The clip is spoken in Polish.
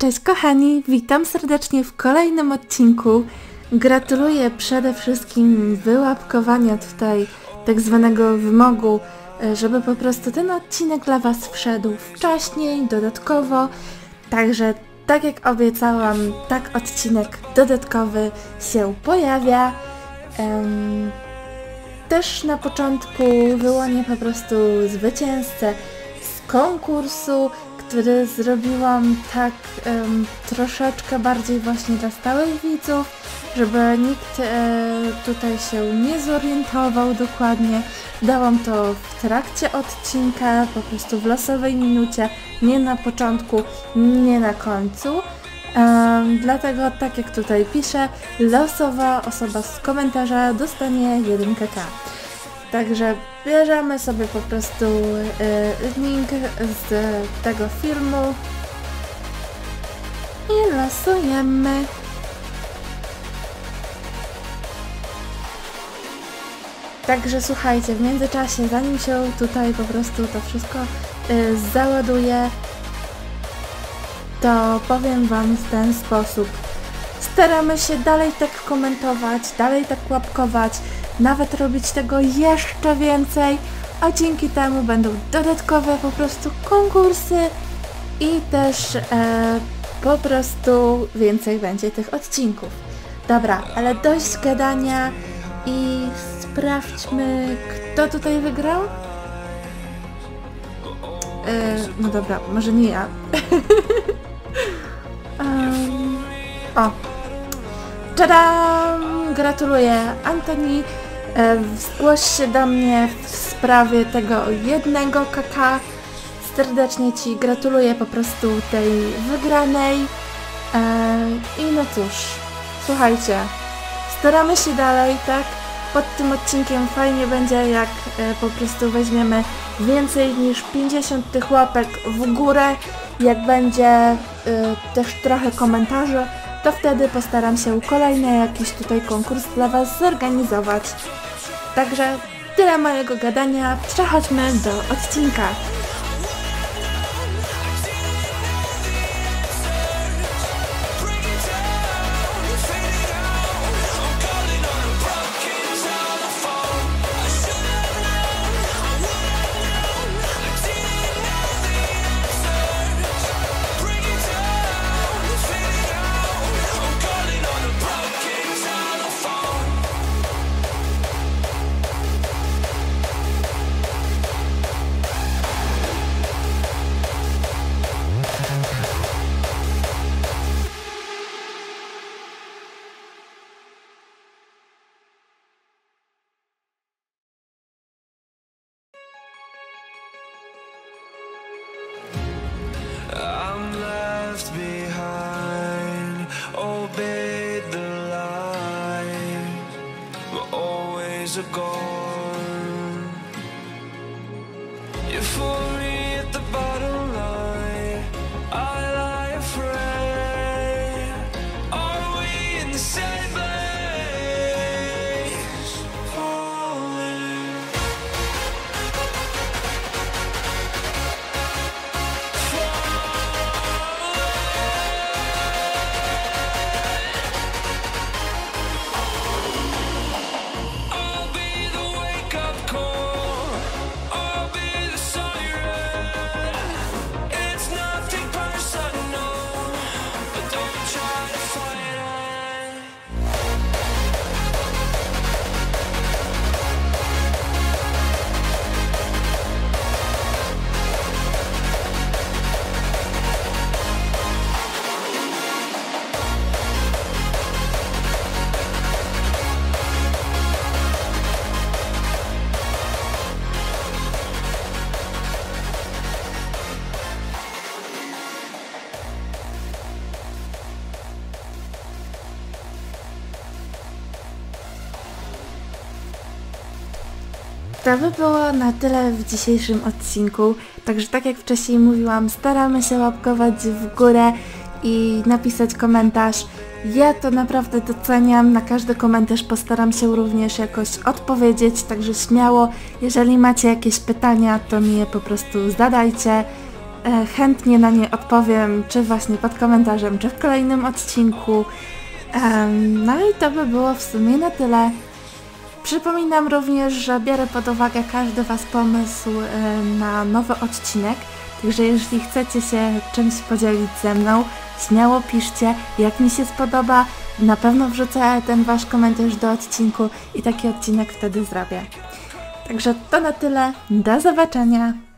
Cześć kochani, witam serdecznie w kolejnym odcinku. Gratuluję przede wszystkim wyłapkowania tutaj tak zwanego wymogu, e, żeby po prostu ten odcinek dla Was wszedł wcześniej, dodatkowo. Także tak jak obiecałam, tak odcinek dodatkowy się pojawia. Em, też na początku wyłonię po prostu zwycięzcę z konkursu, który zrobiłam tak em, troszeczkę bardziej właśnie dla stałych widzów, żeby nikt e, tutaj się nie zorientował dokładnie. Dałam to w trakcie odcinka, po prostu w losowej minucie, nie na początku, nie na końcu. Em, dlatego, tak jak tutaj piszę, losowa osoba z komentarza dostanie 1 kk. Także bierzemy sobie po prostu y, link z tego filmu i losujemy. Także słuchajcie, w międzyczasie, zanim się tutaj po prostu to wszystko y, załaduje, to powiem Wam w ten sposób. Staramy się dalej tak komentować, dalej tak łapkować, nawet robić tego jeszcze więcej, a dzięki temu będą dodatkowe po prostu konkursy i też e, po prostu więcej będzie tych odcinków. Dobra, ale dość gadania i sprawdźmy, kto tutaj wygrał. E, no dobra, może nie ja. um, o, Tadam! Gratuluję Antoni. E, Zgłoś się do mnie w sprawie tego jednego kaka. Serdecznie Ci gratuluję po prostu tej wygranej. E, I no cóż, słuchajcie, staramy się dalej, tak? Pod tym odcinkiem fajnie będzie, jak e, po prostu weźmiemy więcej niż 50 tych łapek w górę, jak będzie też trochę komentarzy, to wtedy postaram się kolejny jakiś tutaj konkurs dla Was zorganizować. Także tyle mojego gadania, przechodźmy do odcinka. Always a To by było na tyle w dzisiejszym odcinku. Także tak jak wcześniej mówiłam, staramy się łapkować w górę i napisać komentarz. Ja to naprawdę doceniam, na każdy komentarz postaram się również jakoś odpowiedzieć, także śmiało, jeżeli macie jakieś pytania, to mi je po prostu zadajcie. E, chętnie na nie odpowiem, czy właśnie pod komentarzem, czy w kolejnym odcinku. No i to by było w sumie na tyle. Przypominam również, że biorę pod uwagę każdy Was pomysł e, na nowy odcinek, także jeżeli chcecie się czymś podzielić ze mną, śmiało piszcie, jak mi się spodoba, na pewno wrzucę ten Wasz komentarz do odcinku i taki odcinek wtedy zrobię. Także to na tyle, do zobaczenia!